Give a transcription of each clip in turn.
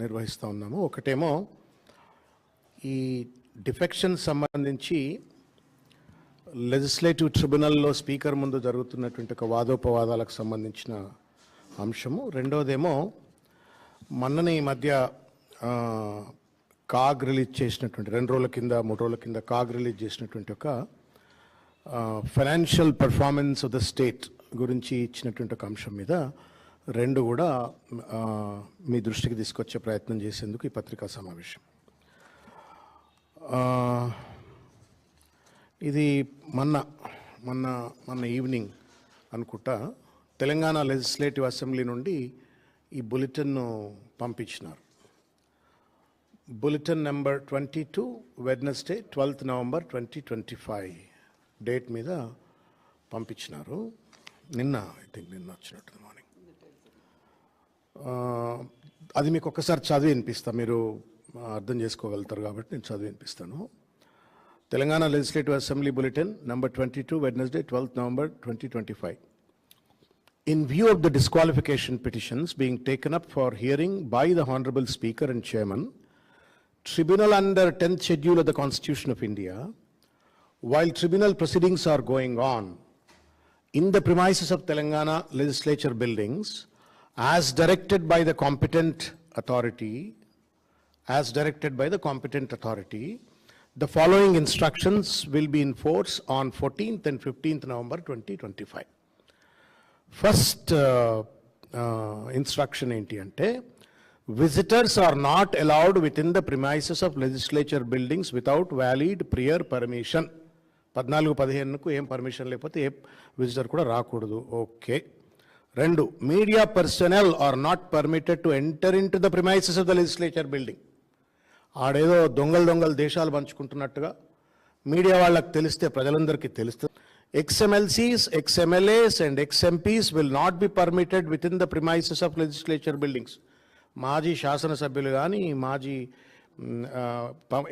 నిర్వహిస్తూ ఉన్నాము. ఒకటేమో ఈ డిఫెక్షన్ సంబంధించి లెజిస్లేటివ్ ట్రిబ్యునల్లో స్పీకర్ ముందు జరుగుతున్నటువంటి ఒక వాదోపవాదాలకు సంబంధించిన అంశము. రెండోదేమో మొన్ననే ఈ మధ్య కాగ్ రిలీజ్ చేసినటువంటి రెండు రోజుల కింద మూడు రోజుల కింద కాగ్ రిలీజ్ చేసినటువంటి ఒక financial performance of the state గురించి ఇచ్చినటువంటి ఒక అంశం మీద రెండు కూడా మీ దృష్టికి తీసుకొచ్చే ప్రయత్నం చేసేందుకు ఈ పత్రికా సమావేశం. ఇది మొన్న మొన్న మొన్న ఈవినింగ్ అనుకుంటా తెలంగాణ లెజిస్లేటివ్ అసెంబ్లీ నుండి ఈ బులెటిన్ను పంపించినారు. Bulletin number twenty two Wednesday twelfth November twenty twenty five date మీద పంపించినారు. నిన్న ఐ థింక్ నిన్న వచ్చినట్టు మార్నింగ్. అది మీకు ఒకసారి చదివి వినిపిస్తాను మీరు అర్థం చేసుకోగలుగుతారు కాబట్టి నేను చదివి వినిపిస్తాను. Telangana legislative assembly bulletin number twenty two Wednesday twelfth November twenty twenty five in view of the disqualification petitions being taken up for hearing by the honourable speaker and chairman tribunal under tenth schedule of the constitution of India while tribunal proceedings are going on in the premises of Telangana legislature buildings as directed by the competent authority, as directed by the competent authority, the following instructions will be in force on 14th and 15th November 2025. First instruction ఏంటి అంటే visitors are not allowed within the premises of legislature buildings without valid prior permission పద్నాలుగు పదిహేనుకు ఏం permission లేకపోతే ఏ visitor కూడా రాకూడదు okay రెండు media personnel are not permitted to enter into the premises of the legislature building ఆడేదో దొంగలు దొంగలు దేశాలు పంచుకుంటున్నట్టుగా మీడియా వాళ్ళకి తెలిస్తే ప్రజలందరికీ తెలుస్తుంది. Ex MLCs ex MLAs and ex MPs will not be permitted within the premises of legislature buildings మాజీ శాసనసభ్యులు కానీ మాజీ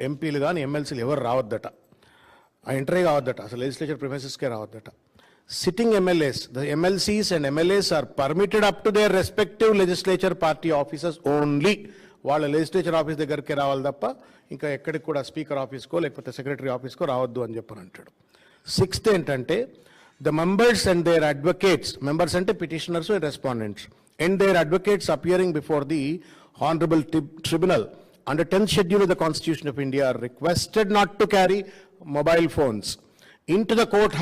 ఎంపీలు కానీ ఎమ్మెల్సీలు ఎవరు రావద్దట. ఎంటరే ఎంట్రీ కావద్దట. అసలు లెజిస్లేచర్ ప్రిమైసెస్కే రావద్దట. Sitting MLAs the MLCs and MLAs are permitted up to their respective legislature party officers only వాళ్ళ లెజిస్లేచర్ ఆఫీస్ దగ్గరికి రావాలి తప్ప ఇంకా ఎక్కడికి కూడా స్పీకర్ ఆఫీస్కో లేకపోతే సెక్రటరీ ఆఫీస్కో రావద్దు అని చెప్పని అంటాడు. సిక్స్త్ ఏంటంటే the members and their advocates members అంటే petitioners and respondents and their advocates appearing before the honourable tribunal under 10th schedule of the Constitution of India are to carry mobile phones mobile phones into the court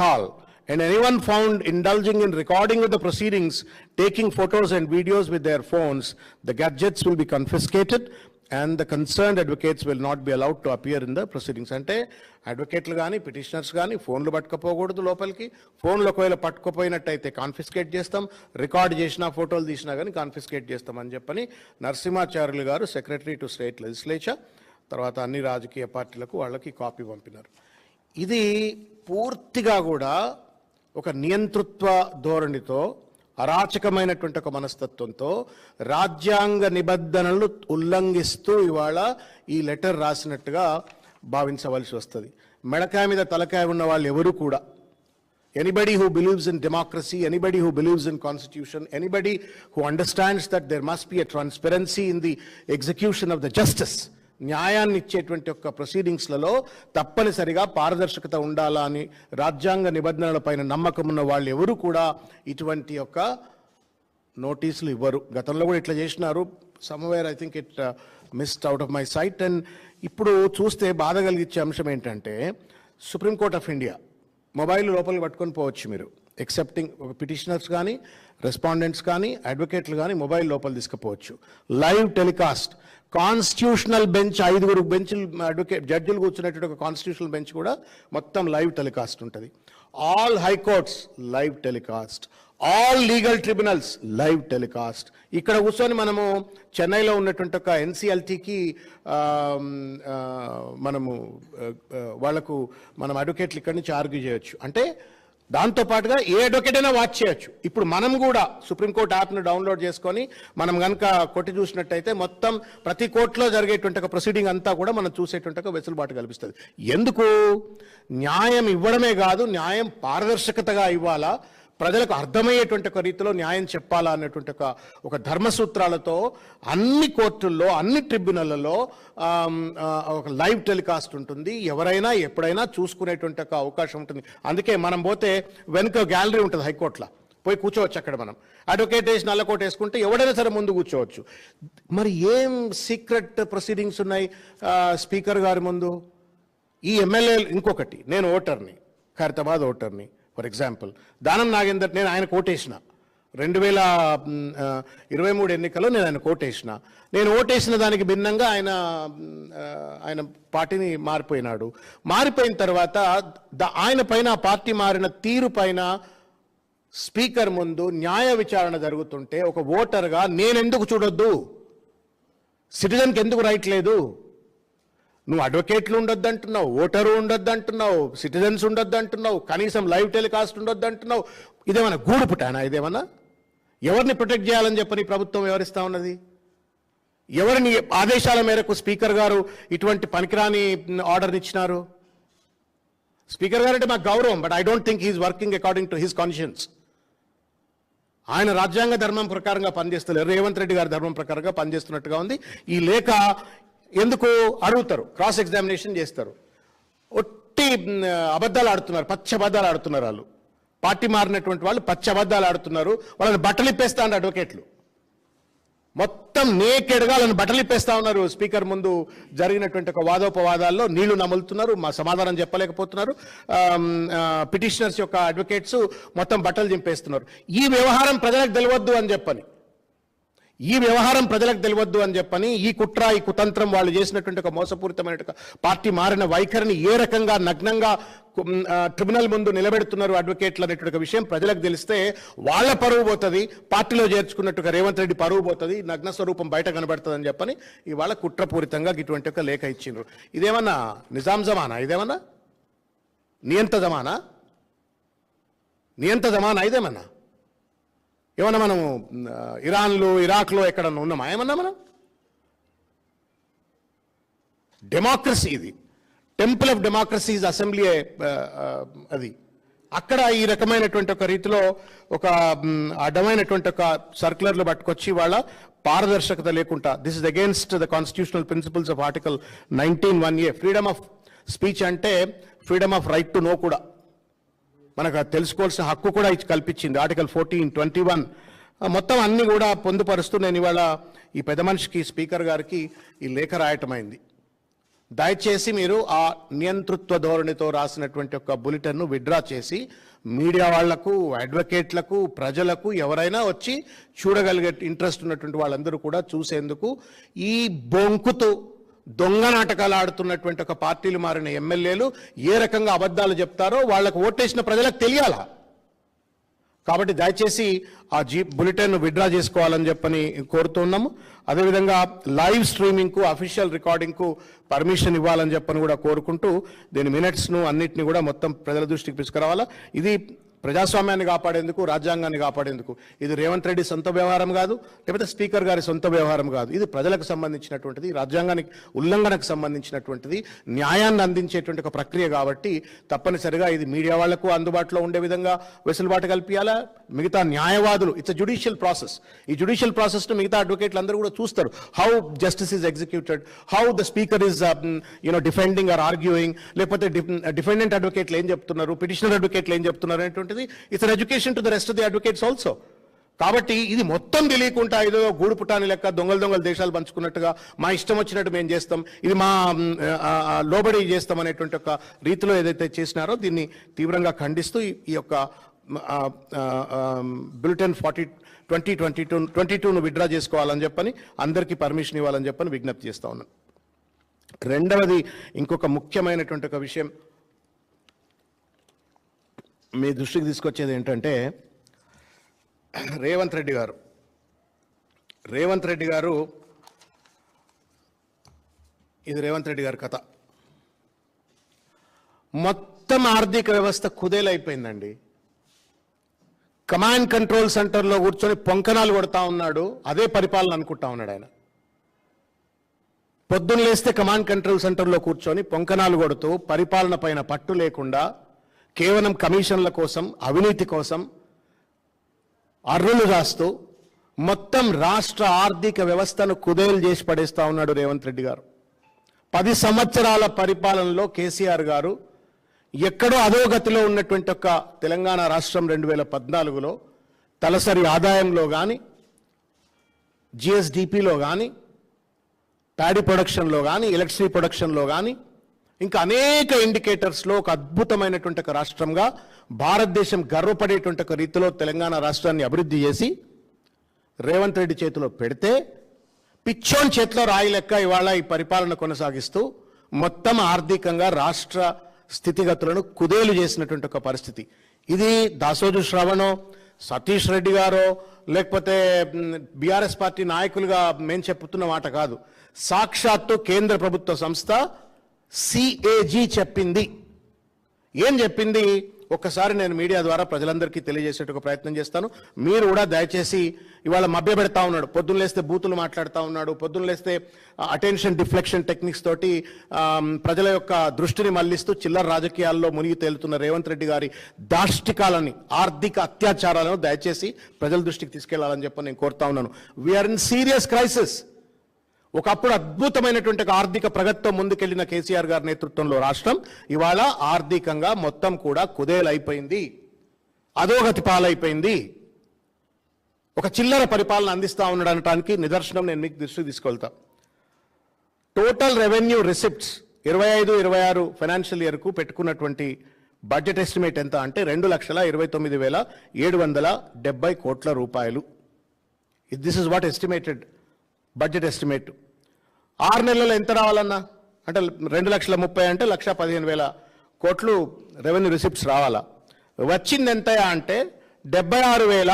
and anyone found indulging in recording of the proceedings, taking photos and videos with their phones, the gadgets will be confiscated and the concerned advocates will not be allowed to appear in the proceedings. అంటే అడ్వకేట్లు కానీ petitioners కానీ ఫోన్లు పట్టుకపోకూడదు లోపలికి ఫోన్లు ఒకవేళ పట్టుకుపోయినట్టయితే confiscate చేస్తాం record చేసిన ఫోటోలు తీసినా కానీ కాన్ఫిస్కేట్ చేస్తామని చెప్పని నరసింహాచార్యులు గారు సెక్రటరీ టు స్టేట్ లెజిస్లేచర్ తర్వాత అన్ని రాజకీయ పార్టీలకు వాళ్ళకి కాపీ పంపినారు ఇది పూర్తిగా కూడా ఒక నియంతృత్వ ధోరణితో అరాచకమైనటువంటి ఒక మనస్తత్వంతో రాజ్యాంగ నిబంధనలు ఉల్లంఘిస్తూ ఇవాళ ఈ లెటర్ రాసినట్టుగా భావించవలసి వస్తుంది. మెడకాయ మీద తలకాయ ఉన్న వాళ్ళు ఎవరు కూడా anybody who believes in democracy anybody who believes in constitution anybody who understands that there must be a transparency in the execution of the justice న్యాయాన్ని ఇచ్చేటువంటి యొక్క ప్రొసీడింగ్స్లలో తప్పనిసరిగా పారదర్శకత ఉండాలా అని రాజ్యాంగ నిబంధనలపైన నమ్మకం ఉన్న వాళ్ళు ఎవరు కూడా ఇటువంటి యొక్క నోటీసులు ఇవ్వరు. గతంలో కూడా ఇట్లా చేసినారు. Somewhere I think it missed out of my sight and ఇప్పుడు చూస్తే బాధ కలిగించే అంశం ఏంటంటే సుప్రీంకోర్ట్ ఆఫ్ ఇండియా మొబైల్ లోపలికి పట్టుకొని పోవచ్చు మీరు. ఎక్సెప్టింగ్ పిటిషనర్స్ కానీ రెస్పాండెంట్స్ కానీ అడ్వకేట్లు కానీ మొబైల్ లోపల తీసుకుపోవచ్చు. లైవ్ టెలికాస్ట్ కాన్స్టిట్యూషనల్ బెంచ్ ఐదుగురు బెంచ్లు అడ్వకేట్ జడ్జిలు కూర్చున్నటువంటి ఒక కాన్స్టిట్యూషనల్ బెంచ్ కూడా మొత్తం లైవ్ టెలికాస్ట్ ఉంటుంది. All high courts live telecast. All legal tribunals live telecast. ఇక్కడ కూర్చొని మనము చెన్నైలో ఉన్నటువంటి ఒక ఎన్సిఎల్టీకి మనము వాళ్ళకు మనం అడ్వకేట్లు ఇక్కడి నుంచి ఆర్గ్యూ చేయొచ్చు. అంటే దాంతో పాటుగా ఏ అడ్వకేట్ అయినా వాచ్ చేయొచ్చు. ఇప్పుడు మనం కూడా సుప్రీంకోర్టు యాప్ను డౌన్లోడ్ చేసుకొని మనం కనుక కొట్టి చూసినట్టయితే మొత్తం ప్రతి కోర్టులో జరిగేటువంటి ఒక ప్రొసీడింగ్ అంతా కూడా మనం చూసేటువంటి ఒక వెసులుబాటు కల్పిస్తుంది. ఎందుకు? న్యాయం ఇవ్వడమే కాదు న్యాయం పారదర్శకతగా ఇవ్వాలా? ప్రజలకు అర్థమయ్యేటువంటి ఒక రీతిలో న్యాయం చెప్పాలా అన్నటువంటి ఒక ఒక ధర్మసూత్రాలతో అన్ని కోర్టుల్లో అన్ని ట్రిబ్యునళ్ళలో ఒక లైవ్ టెలికాస్ట్ ఉంటుంది. ఎవరైనా ఎప్పుడైనా చూసుకునేటువంటి ఒక అవకాశం ఉంటుంది. అందుకే మనం పోతే వెనుక గ్యాలరీ ఉంటుంది హైకోర్టులో. పోయి కూర్చోవచ్చు అక్కడ మనం. అడ్వకేట్ వేసి నల్లకోట వేసుకుంటే ఎవడైనా సరే ముందు కూర్చోవచ్చు. మరి ఏం సీక్రెట్ ప్రొసీడింగ్స్ ఉన్నాయి స్పీకర్ గారి ముందు? ఈ ఎమ్మెల్యే ఇంకొకటి. నేను ఓటర్ని ఖైరతాబాద్ ఓటర్ని. For example. దానం నాగేందర్ నేను ఆయన కోటేసిన. రెండు వేల ఇరవై మూడు ఎన్నికల్లో నేను ఆయన కోటేసిన. నేను ఓటేసిన దానికి భిన్నంగా ఆయన ఆయన పార్టీని మారిపోయినాడు. మారిపోయిన తర్వాత ద- ఆయన పైన పార్టీ మారిన తీరు పైన స్పీకర్ ముందు న్యాయ విచారణ జరుగుతుంటే ఒక ఓటర్గా నేనెందుకు చూడొద్దు? సిటిజన్కి ఎందుకు రైట్ లేదు? నువ్వు అడ్వకేట్లు ఉండొద్దు అంటున్నావు ఓటరు ఉండొద్దు అంటున్నావు సిటిజన్స్ ఉండొద్దు అంటున్నావు కనీసం లైవ్ టెలికాస్ట్ ఉండొద్దు అంటున్నావు ఇదేమన్నా గూడు పుట్టానా ఇదేమన్నా? ఎవరిని ప్రొటెక్ట్ చేయాలని చెప్పని ప్రభుత్వం వివరిస్తూ ఉన్నది? ఎవరిని ఆదేశాల మేరకు స్పీకర్ గారు ఇటువంటి పనికిరాని ఆర్డర్ని ఇచ్చినారు? స్పీకర్ గారు అంటే మాకు గౌరవం but I don't think he's working according to his conscience. ఆయన రాజ్యాంగ ధర్మం ప్రకారంగా పనిచేస్తలేరు. రేవంత్ రెడ్డి గారి ధర్మం ప్రకారంగా పనిచేస్తున్నట్టుగా ఉంది. ఈ లేఖ ఎందుకు అడుగుతారు క్రాస్ ఎగ్జామినేషన్ చేస్తారు. ఒట్టి అబద్ధాలు ఆడుతున్నారు. పచ్చ అబద్ధాలు ఆడుతున్నారు వాళ్ళు. పార్టీ మారినటువంటి వాళ్ళు పచ్చ అబద్ధాలు ఆడుతున్నారు. వాళ్ళని బట్టలు ఇప్పేస్తా ఉన్నారు అడ్వకేట్లు. మొత్తం నేకెడ్గా వాళ్ళని బట్టలు ఇప్పేస్తా ఉన్నారు. స్పీకర్ ముందు జరిగినటువంటి ఒక వాదోపవాదాల్లో నీళ్ళు నములుతున్నారు. మా సమాధానం చెప్పలేకపోతున్నారు. పిటిషనర్స్ యొక్క అడ్వకేట్స్ మొత్తం బట్టలు చింపేస్తున్నారు ఈ వ్యవహారం ప్రజలకు తెలియవద్దు అని చెప్పని. ఈ వ్యవహారం ప్రజలకు తెలియవద్దు అని చెప్పని ఈ కుట్ర ఈ కుతంత్రం వాళ్ళు చేసినటువంటి ఒక మోసపూరితమైన పార్టీ మారిన వైఖరిని ఏ రకంగా నగ్నంగా ట్రిబ్యునల్ ముందు నిలబెడుతున్నారు అడ్వకేట్లు అనేటువంటి విషయం ప్రజలకు తెలిస్తే వాళ్ళ పరువు పోతుంది పార్టీలో చేర్చుకున్నట్టుగా రేవంత్ రెడ్డి పరువు పోతుంది నగ్న స్వరూపం బయట కనబడుతుంది అని చెప్పని ఇవాళ కుట్రపూరితంగా ఇటువంటి ఒక లేఖ ఇచ్చిండ్రు. ఇదేమన్నా నిజాం జమానా? ఇదేమన్నా? నియంత జమానా? నియంత జమానా ఇదేమన్నా? ఏమన్నా మనము ఇరాన్లో ఇరాక్లో ఎక్కడన్నా ఉన్నామా? ఏమన్నా మనం? డెమోక్రసీ ఇది. Temple of democracy is assembly అది. అక్కడ ఈ రకమైనటువంటి ఒక రీతిలో ఒక అడ్డమైనటువంటి ఒక సర్క్యులర్లు పట్టుకొచ్చి వాళ్ళ పారదర్శకత లేకుండా this is against the constitutional principles of article nineteen one A freedom of speech అంటే freedom of right to know కూడా. మనకు తెలుసుకోవాల్సిన హక్కు కూడా కల్పించింది. ఆర్టికల్ ఫోర్టీన్ ట్వంటీ వన్ మొత్తం అన్ని కూడా పొందుపరుస్తూ నేను ఇవాళ ఈ పెద్ద మనిషికి స్పీకర్ గారికి ఈ లేఖ రాయటమైంది. దయచేసి మీరు ఆ నియంతృత్వ ధోరణితో రాసినటువంటి ఒక బులెటిన్ను విడ్రా చేసి మీడియా వాళ్ళకు అడ్వకేట్లకు ప్రజలకు ఎవరైనా వచ్చి చూడగలిగే ఇంట్రెస్ట్ ఉన్నటువంటి వాళ్ళందరూ కూడా చూసేందుకు ఈ బొంకుతూ దొంగ నాటకాలు ఆడుతున్నటువంటి ఒక పార్టీలు మారిన ఎమ్మెల్యేలు ఏ రకంగా అబద్ధాలు చెప్తారో వాళ్ళకు ఓటేసిన ప్రజలకు తెలియాలా? కాబట్టి దయచేసి ఆ జీ బులెటిన్ విడ్రా చేసుకోవాలని చెప్పని కోరుతున్నాము. అదేవిధంగా లైవ్ స్ట్రీమింగ్కు అఫీషియల్ రికార్డింగ్కు పర్మిషన్ ఇవ్వాలని చెప్పని కూడా కోరుకుంటూ దీని మినిట్స్ను అన్నిటిని కూడా మొత్తం ప్రజల దృష్టికి తీసుకురావాలా? ఇది ప్రజాస్వామ్యాన్ని కాపాడేందుకు రాజ్యాంగాన్ని కాపాడేందుకు. ఇది రేవంత్ రెడ్డి సొంత వ్యవహారం కాదు లేకపోతే స్పీకర్ గారి సొంత వ్యవహారం కాదు. ఇది ప్రజలకు సంబంధించినటువంటిది రాజ్యాంగానికి ఉల్లంఘనకు సంబంధించినటువంటిది న్యాయాన్ని అందించేటువంటి ఒక ప్రక్రియ కాబట్టి తప్పనిసరిగా ఇది మీడియా వాళ్ళకు అందుబాటులో ఉండే విధంగా వెసులుబాటు కల్పించాలా మిగతా న్యాయవాదులు ఇట్స్ జుడిషియల్ ప్రాసెస్ ఈ జుడిషియల్ ప్రాసెస్ను మిగతా అడ్వకేట్లు అందరూ కూడా చూస్తారు. How justice is executed how the speaker is you know defending or arguing లేకపోతే డిఫెండెంట్ అడ్వకేట్లు ఏం చెప్తున్నారు పిటిషనర్ అడ్వకేట్లు ఏం చెప్తున్నారు అనేటువంటిది it's education to the rest of the advocates also కాబట్టి ఇది మొత్తం తెలియకుండా ఏదో గూడు పుటాని లెక్క దొంగలు దొంగలు దేశాలు పంచుకున్నట్టుగా మా ఇష్టం వచ్చినట్టు మేము చేస్తాం. ఇది మా లోబడి చేస్తాం అనేటువంటి ఒక రీతిలో ఏదైతే చేసినారో దీన్ని తీవ్రంగా ఖండిస్తూ ఈ- యొక్క bulletin forty twenty twenty two twenty టూను withdraw చేసుకోవాలని చెప్పని అందరికీ పర్మిషన్ ఇవ్వాలని చెప్పని విజ్ఞప్తి చేస్తా ఉన్నాను రెండవది ఇంకొక ముఖ్యమైనటువంటి ఒక విషయం. మీ దృష్టికి తీసుకొచ్చేది ఏంటంటే రేవంత్ రెడ్డి గారు. రేవంత్ రెడ్డి గారు ఇది రేవంత్ రెడ్డి గారి కథ. మొత్తం ఆర్థిక వ్యవస్థ కుదేలైపోయిందండి. కమాండ్ కంట్రోల్ సెంటర్లో కూర్చొని పొంకనాలు కొడతా ఉన్నాడు అదే పరిపాలన అనుకుంటా ఉన్నాడు ఆయన. పొద్దున్న లేస్తే కమాండ్ కంట్రోల్ సెంటర్లో కూర్చొని పొంకనాలు కొడుతూ పరిపాలన పైన పట్టు లేకుండా కేవలం కమిషన్ల కోసం అవినీతి కోసం అర్రులు రాస్తూ మొత్తం రాష్ట్ర ఆర్థిక వ్యవస్థను కుదేలు చేసి పడేస్తా ఉన్నాడు రేవంత్ రెడ్డి గారు. పది సంవత్సరాల పరిపాలనలో కేసీఆర్ గారు ఎక్కడో అధోగతిలో ఉన్నటువంటి ఒక తెలంగాణ రాష్ట్రం రెండు వేల పద్నాలుగులో తలసరి ఆదాయంలో కానీ జిఎస్డిపిలో కానీ ప్యాడీ ప్రొడక్షన్లో కానీ ఎలక్ట్రిసిటీ ప్రొడక్షన్లో కానీ ఇంకా అనేక ఇండికేటర్స్లో ఒక అద్భుతమైనటువంటి ఒక రాష్ట్రంగా భారతదేశం గర్వపడేటువంటి ఒక రీతిలో తెలంగాణ రాష్ట్రాన్ని అభివృద్ధి చేసి రేవంత్ రెడ్డి చేతిలో పెడితే పిచ్చోన్ చేతిలో రాయి లెక్క ఇవాళ ఈ పరిపాలన కొనసాగిస్తూ మొత్తం ఆర్థికంగా రాష్ట్ర స్థితిగతులను కుదేలు చేసినటువంటి ఒక పరిస్థితి. ఇది దాసోజు శ్రవణో సతీష్ రెడ్డి గారో లేకపోతే బీఆర్ఎస్ పార్టీ నాయకులుగా మేము చెప్పుతున్న మాట కాదు. సాక్షాత్తు కేంద్ర ప్రభుత్వ సంస్థ సిఏజీ చెప్పింది. ఏం చెప్పింది? ఒక్కసారి నేను మీడియా ద్వారా ప్రజలందరికీ తెలియజేసేట ప్రయత్నం చేస్తాను. మీరు కూడా దయచేసి ఇవాళ మభ్య పెడతా ఉన్నాడు. పొద్దున్న లేస్తే బూతులు మాట్లాడుతూ ఉన్నాడు. పొద్దున్న లేస్తే అటెన్షన్ డిఫ్లెక్షన్ టెక్నిక్స్ తోటి ప్రజల యొక్క దృష్టిని మళ్ళిస్తూ చిల్లర రాజకీయాల్లో మునిగి తేలుతున్న రేవంత్ రెడ్డి గారి దాష్టికాలని ఆర్థిక అత్యాచారాలను దయచేసి ప్రజల దృష్టికి తీసుకెళ్ళాలని చెప్పి నేను కోరుతా ఉన్నాను. వీఆర్ ఇన్ సీరియస్ క్రైసిస్ ఒకప్పుడు అద్భుతమైనటువంటి ఆర్థిక ప్రగతితో ముందుకెళ్ళిన కేసీఆర్ గారి నేతృత్వంలో రాష్ట్రం ఇవాళ ఆర్థికంగా మొత్తం కూడా కుదేలైపోయింది. అధోగతి పాలైపోయింది. ఒక చిల్లర పరిపాలన అందిస్తా ఉండడానికి నిదర్శనం నేను మీకు దృష్టి తీసుకెళ్తా. టోటల్ రెవెన్యూ రిసిప్ట్స్ ఇరవై ఐదు ఇరవై ఆరు ఫైనాన్షియల్ ఇయర్కు పెట్టుకున్నటువంటి బడ్జెట్ ఎస్టిమేట్ ఎంత అంటే రెండు లక్షల ఇరవై తొమ్మిది వేల ఏడు వందల డెబ్బై కోట్ల రూపాయలు. This is what estimated budget estimate ఆరు నెలల్లో ఎంత రావాలన్నా? అంటే రెండు లక్షల ముప్పై అంటే లక్ష పదిహేను వేల కోట్లు రెవెన్యూ రిసిప్ట్స్ రావాలా? వచ్చింది ఎంత అంటే డెబ్బై ఆరు వేల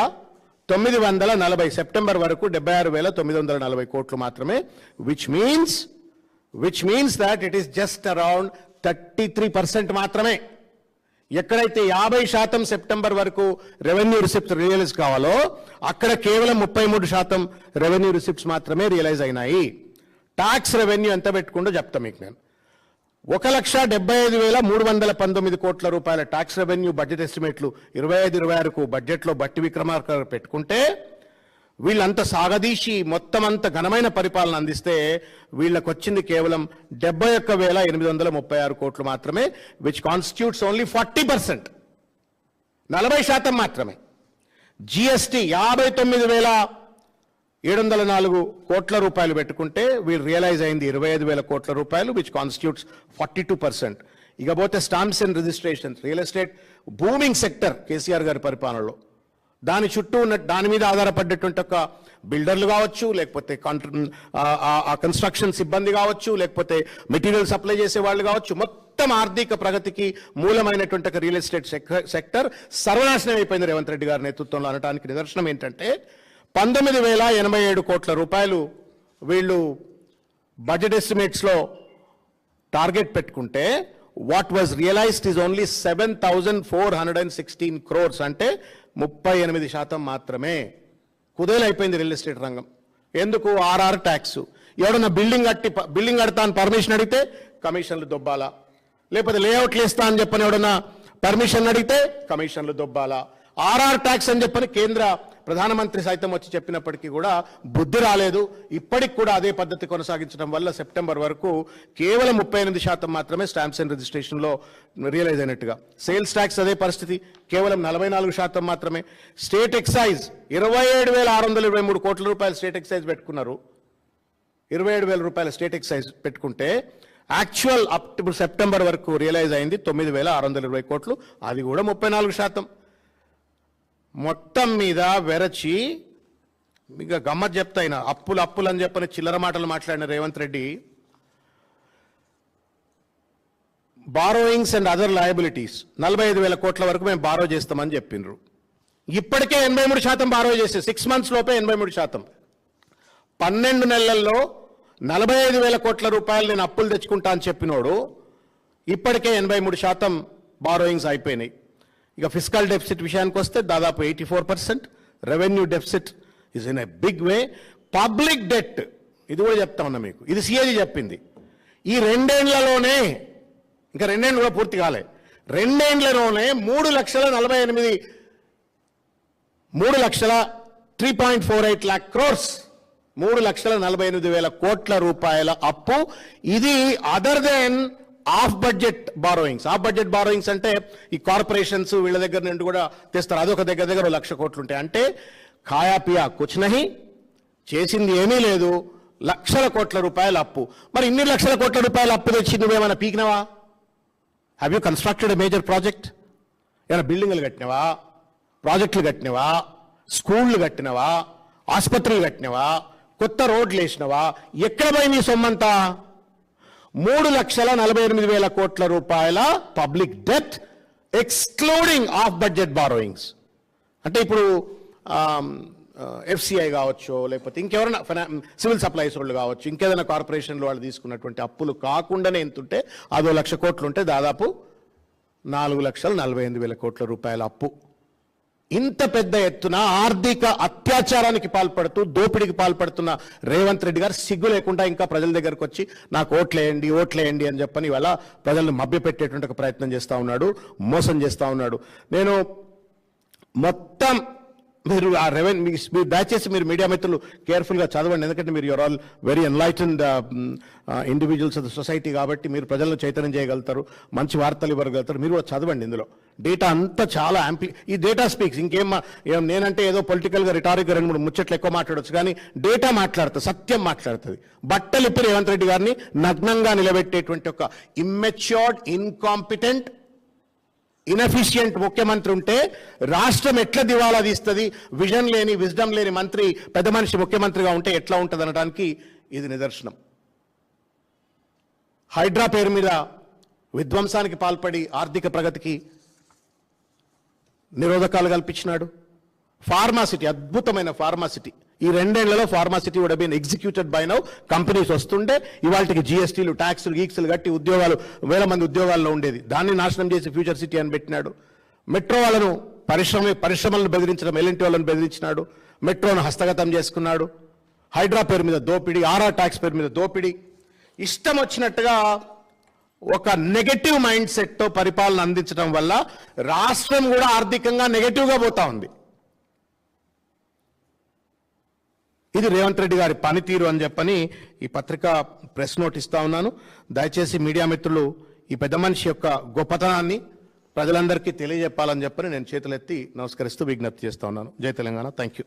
తొమ్మిది వందల నలభై సెప్టెంబర్ వరకు డెబ్బై ఆరు వేల తొమ్మిది వందల నలభై కోట్లు మాత్రమే which means which means that it is just around thirty three percent మాత్రమే. ఎక్కడైతే యాభై శాతం సెప్టెంబర్ వరకు రెవెన్యూ రిసిప్ట్స్ రియలైజ్ కావాలో అక్కడ కేవలం ముప్పై మూడు శాతం రెవెన్యూ రిసిప్ట్స్ మాత్రమే రియలైజ్ అయినాయి. ట్యాక్స్ రెవెన్యూ ఎంత పెట్టుకుంటూ చెప్తా మీకు నేను. ఒక లక్ష డెబ్బై ఐదు వేల మూడు వందల పంతొమ్మిది కోట్ల రూపాయల ట్యాక్స్ రెవెన్యూ బడ్జెట్ ఎస్టిమేట్లు ఇరవై ఐదు ఇరవై ఆరుకు బడ్జెట్లో బట్టి విక్రమార్క పెట్టుకుంటే వీళ్ళంత సాగదీసి మొత్తం అంత ఘనమైన పరిపాలన అందిస్తే వీళ్ళకు వచ్చింది కేవలం డెబ్బై ఒక్క వేల ఎనిమిది వందల ముప్పై ఆరు కోట్లు మాత్రమే which constitutes only forty percent నలభై శాతం మాత్రమే. జిఎస్టి యాభై తొమ్మిది వేల ఏడు వందల నాలుగు కోట్ల రూపాయలు పెట్టుకుంటే వీళ్ళు రియలైజ్ అయింది ఇరవై ఐదు వేల కోట్ల రూపాయలు which constitutes forty two percent ఇకపోతే stamps and registration real estate booming sector KCR గారి పరిపాలనలో. దాని చుట్టూ ఉన్న దాని మీద ఆధారపడ్డటువంటి ఒక బిల్డర్లు కావచ్చు లేకపోతే ఆ- కన్స్ట్రక్షన్ సిబ్బంది కావచ్చు లేకపోతే మెటీరియల్ సప్లై చేసే వాళ్ళు కావచ్చు మొత్తం ఆర్థిక ప్రగతికి మూలమైనటువంటి ఒక రియల్ ఎస్టేట్ సెక్- సెక్టర్ సర్వనాశనం అయిపోయింది రేవంత్ రెడ్డి గారి నేతృత్వంలో అనడానికి నిదర్శనం ఏంటంటే పంతొమ్మిది వేల ఎనభై ఏడు కోట్ల రూపాయలు వీళ్ళు బడ్జెట్ ఎస్టిమేట్స్లో టార్గెట్ పెట్టుకుంటే what was realised is only seven thousand four hundred and sixteen crores అంటే ముప్పై ఎనిమిది శాతం మాత్రమే. కుదేలైపోయింది రియల్ ఎస్టేట్ రంగం. ఎందుకు? ఆర్ఆర్ ట్యాక్స్ ఎవడన్నా బిల్డింగ్ కట్టి బిల్డింగ్ కడతా అని పర్మిషన్ అడిగితే కమిషన్లు దొబ్బాలా. లేకపోతే లేఅవుట్లు ఇస్తా అని చెప్పని ఎవడన్నా పర్మిషన్ అడిగితే కమిషన్లు దొబ్బాలా. ఆర్ఆర్ ట్యాక్స్ అని చెప్పని కేంద్ర ప్రధానమంత్రి సైతం వచ్చి చెప్పినప్పటికీ కూడా బుద్ధి రాలేదు. ఇప్పటికి కూడా అదే పద్ధతి కొనసాగించడం వల్ల సెప్టెంబర్ వరకు కేవలం ముప్పై ఎనిమిది శాతం మాత్రమే స్టాంప్స్ అండ్ రిజిస్ట్రేషన్లో రియలైజ్ అయినట్టుగా. సేల్స్ ట్యాక్స్ అదే పరిస్థితి. కేవలం నలభై నాలుగు శాతం మాత్రమే. స్టేట్ ఎక్సైజ్ ఇరవై ఏడు వేల ఆరు వందల ఇరవై మూడు కోట్ల రూపాయలు స్టేట్ ఎక్సైజ్ పెట్టుకున్నారు. ఇరవై ఏడు వేల రూపాయల స్టేట్ ఎక్సైజ్ పెట్టుకుంటే యాక్చువల్ అప్ సెప్టెంబర్ వరకు రియలైజ్ అయింది తొమ్మిది వేల ఆరు వందల ఇరవై కోట్లు. అది కూడా ముప్పై నాలుగు శాతం. మొత్తం మీద వెరచి ఇక గమ్మత్ చెప్తా అప్పులు అప్పులు అని చెప్పని చిల్లర మాటలు మాట్లాడిన Revanth Reddy borrowings and other liabilities నలభై ఐదు వేల కోట్ల వరకు మేము బారో చేస్తామని చెప్పిండ్రు. ఇప్పటికే ఎనభై మూడు శాతం బారో చేస్తే సిక్స్ మంత్స్ లోపే ఎనభై మూడు శాతం. పన్నెండు నెలల్లో నలభై ఐదు వేల కోట్ల రూపాయలు నేను అప్పులు తెచ్చుకుంటా అని చెప్పినోడు ఇప్పటికే ఎనభై మూడు శాతం బారోయింగ్స్ అయిపోయినాయి. ఇక ఫిజికల్ డెఫిసిట్ విషయానికి వస్తే దాదాపు eighty four percent revenue deficit is in a big way public debt ఇది కూడా చెప్తా ఉన్నా మీకు. ఇది సిఏజీ చెప్పింది. ఈ రెండేళ్ళలోనే ఇంకా రెండేళ్ళు కూడా పూర్తి కాలే. రెండేళ్ళలోనే మూడు లక్షల నలభై ఎనిమిది మూడు లక్షల three point four eight lakh crores మూడు లక్షల నలభై ఎనిమిది వేల కోట్ల రూపాయల అప్పు. ఇది other than off budget borrowings. Off budget borrowings అంటే ఈ కార్పొరేషన్స్ వీళ్ళ దగ్గర నుండి కూడా తెస్తారు. అదొక దగ్గర దగ్గర లక్ష కోట్లు ఉంటాయి. అంటే ఖాయా పియా కుచ్నహి చేసింది ఏమీ లేదు. లక్షల కోట్ల రూపాయల అప్పు. మరి ఇన్ని లక్షల కోట్ల రూపాయల అప్పు తెచ్చి నువ్వేమైనా పీకినవా? Have you constructed major project ఏమైనా బిల్డింగ్లు కట్టినవా? ప్రాజెక్టులు కట్టినవా? స్కూళ్ళు కట్టినవా? ఆసుపత్రులు కట్టినవా? కొత్త రోడ్లు వేసినవా? ఎక్కడ పోయి నీ సొమ్మంతా? మూడు లక్షల నలభై ఎనిమిది వేల కోట్ల రూపాయల public debt excluding off budget borrowings. అంటే ఇప్పుడు ఎఫ్సిఐ కావచ్చు లేకపోతే ఇంకెవరైనా ఫైనా సివిల్ సప్లైస్ వాళ్ళు కావచ్చు ఇంకేదైనా కార్పొరేషన్లు వాళ్ళు తీసుకున్నటువంటి అప్పులు కాకుండానే ఎంతుంటే అదో లక్ష కోట్లు ఉంటే దాదాపు నాలుగు లక్షల నలభై ఎనిమిది వేల కోట్ల రూపాయల అప్పు. ఇంత పెద్ద ఎత్తున ఆర్థిక అత్యాచారానికి పాల్పడుతూ దోపిడీకి పాల్పడుతున్న రేవంత్ రెడ్డి గారు సిగ్గు లేకుండా ఇంకా ప్రజల దగ్గరకు వచ్చి నాకు ఓట్లేయండి ఓట్లేయండి అని చెప్పని ఇవాళ ప్రజలను మభ్యపెట్టేటువంటి ఒక ప్రయత్నం చేస్తూ ఉన్నాడు మోసం చేస్తూ ఉన్నాడు. నేను మొత్తం మీరు ఆ రెవెన్యూ మీరు దయచేసి మీరు మీడియా మిత్రులు కేర్ఫుల్గా చదవండి. ఎందుకంటే మీరు your all very enlightened individuals of the society కాబట్టి మీరు ప్రజలను చైతన్యం చేయగలుగుతారు మంచి వార్తలు ఇవ్వగలుగుతారు. మీరు కూడా చదవండి ఇందులో. డేటా అంతా చాలా యాంపి ఈ డేటా స్పీక్స్ ఇంకేం నేనంటే ఏదో పొలిటికల్గా రిటారిక్గా రెండు మూడు ముచ్చట్లు ఎక్కువ మాట్లాడొచ్చు కానీ డేటా మాట్లాడుతుంది సత్యం మాట్లాడుతుంది. బట్టలు ఇప్పుడు రేవంత్ రెడ్డి గారిని నగ్నంగా నిలబెట్టేటువంటి ఒక ఇమ్మెచ్యూర్డ్ ఇన్కాంపిటెంట్ ఇన్ఎఫిషియంట్ ముఖ్యమంత్రి ఉంటే రాష్ట్రం ఎట్లా దివాలా తీస్తుంది? విజన్ లేని విజ్డమ్ లేని మంత్రి పెద్ద మనిషి ముఖ్యమంత్రిగా ఉంటే ఎట్లా ఉంటుంది అనడానికి ఇది నిదర్శనం. హైడ్రా పేరు మీద విధ్వంసానికి పాల్పడి ఆర్థిక ప్రగతికి నిరోధకాలు కల్పించినాడు. ఫార్మాసిటీ అద్భుతమైన ఫార్మాసిటీ ఈ రెండేళ్ళలో ఫార్మాసిటీ కూడా been executed by now companies వస్తుండే ఇవాళకి జిఎస్టీలు ట్యాక్స్లు గీక్స్లు కట్టి ఉద్యోగాలు వేల మంది ఉద్యోగాల్లో ఉండేది. దాన్ని నాశనం చేసి ఫ్యూచర్ సిటీ అని పెట్టినాడు. మెట్రో వాళ్ళను పరిశ్రమ పరిశ్రమలను బెదిరించడం ఎల్ఎన్టీ వాళ్ళని బెదిరించినాడు. మెట్రోను హస్తగతం చేసుకున్నాడు. హైడ్రా పేరు మీద దోపిడీ ఆర్ఆర్ ట్యాక్స్ పేరు మీద దోపిడీ. ఇష్టం వచ్చినట్టుగా ఒక నెగటివ్ మైండ్ సెట్తో పరిపాలన అందించడం వల్ల రాష్ట్రం కూడా ఆర్థికంగా నెగటివ్గా పోతా ఉంది. ఇది రేవంత్ రెడ్డి గారి పనితీరు అని చెప్పని ఈ పత్రిక ప్రెస్ నోట్ ఇస్తా ఉన్నాను. దయచేసి మీడియా మిత్రులు ఈ పెద్ద మనిషి యొక్క గొప్పతనాన్ని ప్రజలందరికీ తెలియజెప్పాలని చెప్పని నేను చేతులెత్తి నమస్కరిస్తూ విజ్ఞప్తి చేస్తా ఉన్నాను. జై తెలంగాణ. థ్యాంక్ యూ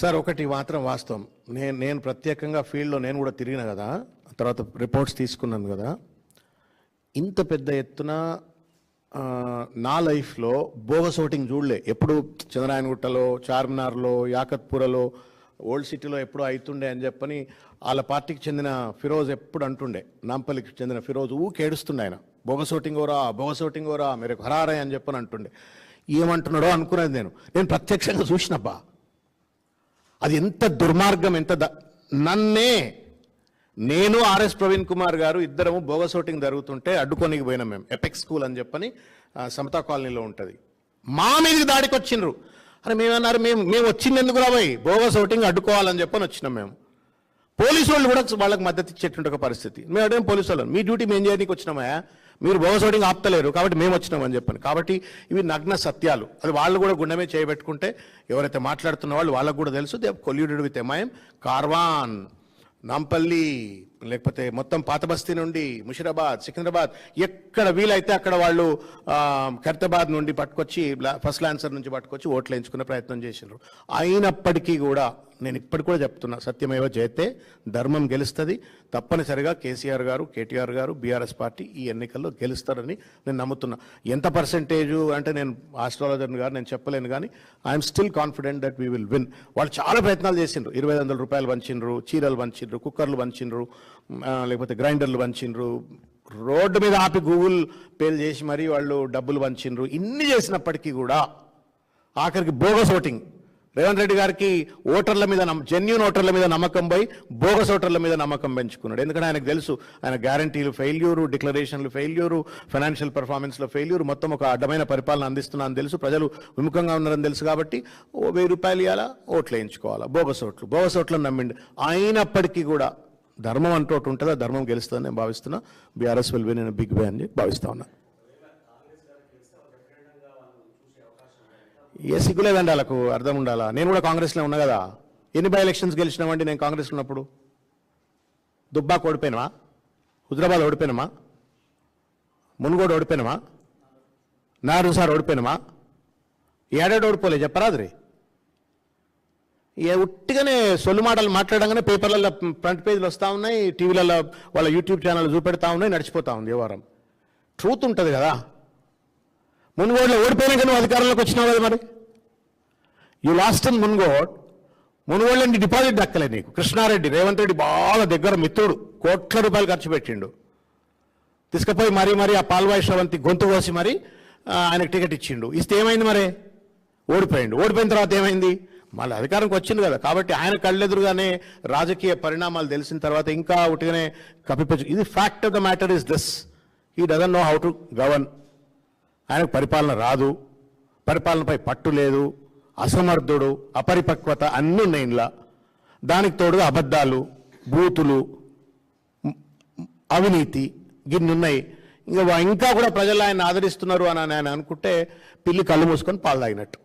సార్ ఒకటి మాత్రం వాస్తవం. నేను నేను ప్రత్యేకంగా ఫీల్డ్లో నేను కూడా తిరిగిన కదా తర్వాత రిపోర్ట్స్ తీసుకున్నాను కదా ఇంత పెద్ద ఎత్తున నా లైఫ్లో బోగస్ ఓటింగ్ చూడలే. ఎప్పుడు చంద్రాయనగుట్టలో చార్మినార్లో యాకత్పురలో ఓల్డ్ సిటీలో ఎప్పుడు అవుతుండే అని చెప్పని వాళ్ళ పార్టీకి చెందిన ఫిరోజ్ ఎప్పుడు అంటుండే. నాంపల్లికి చెందిన ఫిరోజ్ ఊకేడుస్తుండే ఆయన. బోగస్ ఓటింగ్ ఓరా బోగస్ ఓటింగ్ ఓరా మీరు హరారే అని చెప్పని అంటుండే. ఏమంటున్నాడో అనుకునేది నేను. నేను ప్రత్యక్షంగా చూసినబ్బా అది ఎంత దుర్మార్గం ఎంత ద- నన్నే నేను ఆర్ఎస్ ప్రవీణ్ కుమార్ గారు ఇద్దరము బోగసోటింగ్ జరుగుతుంటే అడ్డుకోనికి పోయినాం మేము. ఎపెక్స్ స్కూల్ అని చెప్పని సమతా కాలనీలో ఉంటుంది. మా మీదకి దాడికి వచ్చిండ్రు అరే మేమన్నారు మేము మేము వచ్చింది ఎందుకు రాబోయ్ బోగస్ ఓటింగ్ అడ్డుకోవాలని చెప్పని వచ్చినాం మేము. పోలీసు వాళ్ళు కూడా వాళ్ళకి మద్దతు ఇచ్చేటువంటి ఒక పరిస్థితి. మేము అడిగిన పోలీసు వాళ్ళు మీ డ్యూటీ మేము చేయడానికి వచ్చినామా మీరు బోగసోడింగ్ ఓటింగ్ ఆపుతలేరు కాబట్టి మేము వచ్చినామని చెప్పాను. కాబట్టి ఇవి నగ్న సత్యాలు. అది వాళ్ళు కూడా గుండెమే చేయబెట్టుకుంటే ఎవరైతే మాట్లాడుతున్న వాళ్ళు వాళ్ళకు కూడా తెలుసు. They colluded with MIM Karwan Nampally లేకపోతే మొత్తం పాతబస్తీ నుండి ముషిరాబాద్ సికింద్రాబాద్ ఎక్కడ వీలైతే అక్కడ వాళ్ళు ఆ, నుండి పట్టుకొచ్చి ఫస్ట్ లాన్సర్ నుంచి పట్టుకొచ్చి ఓట్లు వేయించుకునే ప్రయత్నం చేసినారు అయినప్పటికీ కూడా నేను ఇప్పటికి కూడా చెప్తున్నా సత్యమేవ జయతే ధర్మం గెలుస్తుంది. తప్పనిసరిగా కేసీఆర్ గారు కేటీఆర్ గారు బీఆర్ఎస్ పార్టీ ఈ ఎన్నికల్లో గెలుస్తారని నేను నమ్ముతున్నా. ఎంత పర్సెంటేజ్ అంటే నేను ఆస్ట్రాలజర్ గారు నేను చెప్పలేను కానీ I'm still confident that we will win వాళ్ళు చాలా ప్రయత్నాలు చేసిండ్రు. ఇరవై వందల రూపాయలు వంచిండ్రు చీరలు పంచిండ్రు కుక్కర్లు పంచిండ్రు లేకపోతే గ్రైండర్లు పంచిండ్రు. రోడ్డు మీద ఆపి గూగుల్ పేలు చేసి మరీ వాళ్ళు డబ్బులు పంచిండ్రు. ఇన్ని చేసినప్పటికీ కూడా ఆఖరికి బోగస్ ఓటింగ్. రేవంత్ రెడ్డి గారికి ఓటర్ల మీద జెన్యున్ ఓటర్ల మీద నమ్మకం పోయి బోగస్ ఓటర్ల మీద నమ్మకం పెంచుకున్నాడు. ఎందుకంటే ఆయనకు తెలుసు ఆయన గ్యారంటీలు ఫెయిల్యూరు డిక్లరేషన్లు ఫెయిల్యూరు ఫైనాన్షియల్ పెర్ఫార్మెన్స్లో ఫెయిల్యూర్ మొత్తం ఒక అడ్డమైన పరిపాలన అందిస్తున్నా అని తెలుసు. ప్రజలు విముఖంగా ఉన్నారని తెలుసు కాబట్టి ఓ వెయ్యి రూపాయలు ఇవ్వాలా ఓట్లు వేయించుకోవాలా. బోగస్ ఓట్లు బోగస్ ఓట్లను నమ్మిండు. అయినప్పటికీ కూడా ధర్మం అంటూ ఒకటి ఉంటుందా ధర్మం గెలుస్తుందని నేను భావిస్తున్నా. బీఆర్ఎస్ విల్ బి నేను బిగ్ బే అని భావిస్తా ఉన్నాను ఏ సిగ్గులేదండి వాళ్ళకు అర్థం ఉండాలా? నేను కూడా కాంగ్రెస్లో ఉన్నా కదా. ఎన్ని బై ఎలక్షన్స్ గెలిచినామండి నేను కాంగ్రెస్లో ఉన్నప్పుడు? దుబ్బాకు ఓడిపోయినమా? హుజరాబాద్ ఓడిపోయినమా? మునుగోడు ఓడిపోయినమా? నారుసార్ ఓడిపోయినమా? ఏడాడు ఓడిపోలే చెప్పరాదిరి ఏ ఉట్టిగానే సొల్లు మాటలు మాట్లాడంగానే పేపర్లలో ఫ్రంట్ పేజీలు వస్తూ ఉన్నాయి టీవీలలో వాళ్ళ యూట్యూబ్ ఛానల్ చూపెడతా ఉన్నాయి నడిచిపోతా ఉంది వ్యవహారం. ట్రూత్ ఉంటుంది కదా. మునుగోడులో ఓడిపోయినాక నువ్వు అధికారంలోకి వచ్చినావు కదా మరి? You lost in Munugode. మునుగోడులో నీ డిపాజిట్ దక్కలే నీకు. కృష్ణారెడ్డి రేవంత్ రెడ్డి బాగా దగ్గర మిత్రుడు. కోట్ల రూపాయలు ఖర్చు పెట్టిండు. తీసుకుపోయి మరీ మరీ ఆ పాల్వాయి శ్రవంతి గొంతు కోసి మరి ఆయనకు టికెట్ ఇచ్చిండు. ఇస్తే ఏమైంది మరి? ఓడిపోయిండు. ఓడిపోయిన తర్వాత ఏమైంది? మళ్ళీ అధికారంకి వచ్చింది కదా. కాబట్టి ఆయన కళ్ళెదురుగానే రాజకీయ పరిణామాలు తెలిసిన తర్వాత ఇంకా ఒకటిగానే కప్పిపచ్చు. ఇది fact of the matter is this he doesn't know how to govern ఆయనకు పరిపాలన రాదు పరిపాలనపై పట్టు లేదు అసమర్థుడు అపరిపక్వత అన్నీ ఉన్నాయి ఇంట్లో దానికి తోడుగా అబద్ధాలు బూతులు అవినీతి గిన్ని ఉన్నాయి. ఇంకా ఇంకా కూడా ప్రజలు ఆయన ఆదరిస్తున్నారు అని ఆయన అనుకుంటే పిల్లి కళ్ళు మూసుకొని పాలు తాగినట్టు.